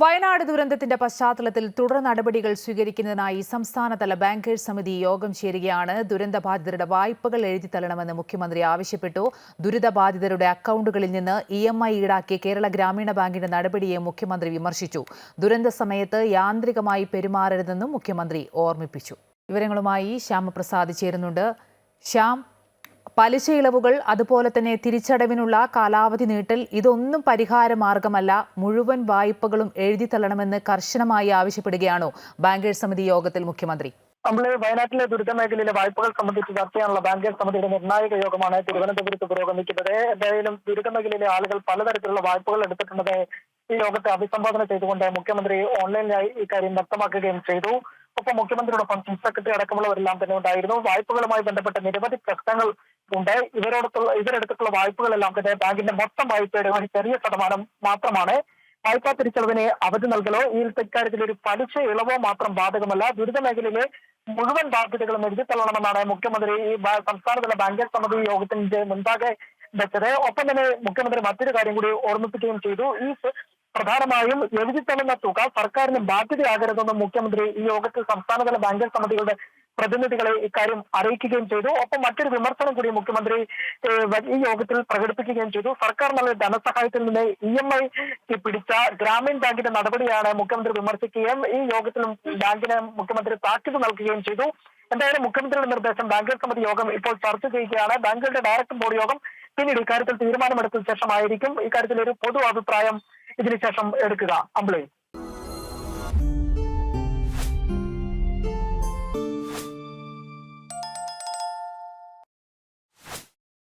വയനാട് ദുരന്തത്തിന്റെ പശ്ചാത്തലത്തിൽ തുടർ നടപടികൾ സ്വീകരിക്കുന്നതിനായി സംസ്ഥാനതല ബാങ്കേഴ്സ് സമിതി യോഗം ചേരുകയാണ്. ദുരന്തബാധിതരുടെ വായ്പകൾ എഴുതിത്തള്ളണമെന്ന് മുഖ്യമന്ത്രി ആവശ്യപ്പെട്ടു. ദുരിതബാധിതരുടെ അക്കൗണ്ടുകളിൽ നിന്ന് ഇ എം ഐ ഈടാക്കിയ കേരള ഗ്രാമീണ ബാങ്കിന്റെ നടപടിയെ മുഖ്യമന്ത്രി വിമർശിച്ചു. ദുരന്ത സമയത്ത് യാന്ത്രികമായി പെരുമാറരുതെന്നും മുഖ്യമന്ത്രി ഓർമ്മിപ്പിച്ചു. വിവരങ്ങളുമായി ശ്യാമപ്രസാദ് ചേരുന്നുണ്ട്. ശ്യാം പലിശ ഇളവുകൾ അതുപോലെ തന്നെ തിരിച്ചടവിനുള്ള കാലാവധി നീട്ടൽ ഇതൊന്നും പരിഹാര മാർഗമല്ല. മുഴുവൻ വായ്പകളും എഴുതി തള്ളണമെന്ന് കർശനമായി ആവശ്യപ്പെടുകയാണോ ബാങ്കേഴ്സ് സമിതി യോഗത്തിൽ മുഖ്യമന്ത്രി. നമ്മൾ വയനാട്ടിലെ ദുരിത മേഖലയിലെ വായ്പകൾ സംബന്ധിച്ച് ചർച്ച ചെയ്യാനുള്ള ബാങ്കേഴ്സ് സമിതിയുടെ നിർണായക യോഗമാണ് തിരുവനന്തപുരത്ത് പുരോഗമിക്കുന്നത്. എന്തായാലും ദുരിത മേഖലയിലെ ആളുകൾ പലതരത്തിലുള്ള വായ്പകൾ എടുത്തിട്ടുള്ളത് ഈ യോഗത്തെ അഭിസംബോധന ചെയ്തുകൊണ്ട് മുഖ്യമന്ത്രി ഓൺലൈനിലായി ഇക്കാര്യം വ്യക്തമാക്കുകയും ചെയ്തു. ഒപ്പം മുഖ്യമന്ത്രിയോടൊപ്പം ചീഫ് സെക്രട്ടറി അടക്കമുള്ളവരെല്ലാം തന്നെ ഉണ്ടായിരുന്നു. വായ്പകളുമായി ബന്ധപ്പെട്ട നിരവധി പ്രശ്നങ്ങൾ ഉണ്ട്. ഇവരോടൊത്തുള്ള ഇവരെടുത്തിട്ടുള്ള വായ്പകളെല്ലാം തന്നെ ബാങ്കിന്റെ മൊത്തം വായ്പയുടെ ഒരു ചെറിയ ശതമാനം മാത്രമാണ്. വായ്പാ തിരിച്ചടവിന് അവധി നൽകലോ ഈ ഇക്കാര്യത്തിൽ ഒരു പലിശ ഇളവോ മാത്രം ബാധകമല്ല. ദുരിത മേഖലയിലെ മുഴുവൻ ബാധ്യതകളും എഴുതിത്തള്ളണമെന്നാണ് മുഖ്യമന്ത്രി ഈ സംസ്ഥാനതല ബാങ്കേഴ്സ് സമിതി യോഗത്തിന്റെ മുൻപാകെ വെച്ചത്. ഒപ്പം തന്നെ മുഖ്യമന്ത്രി മറ്റൊരു കാര്യം കൂടി ഓർമ്മിപ്പിക്കുകയും ചെയ്തു. ഈ പ്രധാനമായും എഴുതിത്തള്ളുന്ന തുക സർക്കാരിന് ബാധ്യതയാകരുതെന്ന് മുഖ്യമന്ത്രി ഈ യോഗത്തിൽ സംസ്ഥാനതല ബാങ്കിംഗ് സമിതികളുടെ പ്രതിനിധികളെ ഇക്കാര്യം അറിയിക്കുകയും ചെയ്തു. ഒപ്പം മറ്റൊരു വിമർശനം കൂടി മുഖ്യമന്ത്രി ഈ യോഗത്തിൽ പ്രകടിപ്പിക്കുകയും ചെയ്തു. സർക്കാർ നൽകിയ ധനസഹായത്തിൽ നിന്ന് ഇ എം ഐ പിടിച്ച ഗ്രാമീൺ ബാങ്കിന്റെ നടപടിയാണ് മുഖ്യമന്ത്രി വിമർശിക്കുകയും ഈ യോഗത്തിലും ബാങ്കിന് മുഖ്യമന്ത്രി താക്കീത് നൽകുകയും ചെയ്തു. എന്തായാലും മുഖ്യമന്ത്രിയുടെ നിർദ്ദേശം ബാങ്കേഴ്സ് സമിതി യോഗം ഇപ്പോൾ ചർച്ച ചെയ്യുകയാണ്. ബാങ്കുകളുടെ ഡയറക്ടർ ബോർഡ് യോഗം പിന്നീട് ഇക്കാര്യത്തിൽ തീരുമാനമെടുത്ത ശേഷമായിരിക്കും ഇക്കാര്യത്തിൽ ഒരു പൊതു അഭിപ്രായം ഇതിനുശേഷം എടുക്കുക അമ്പിളി.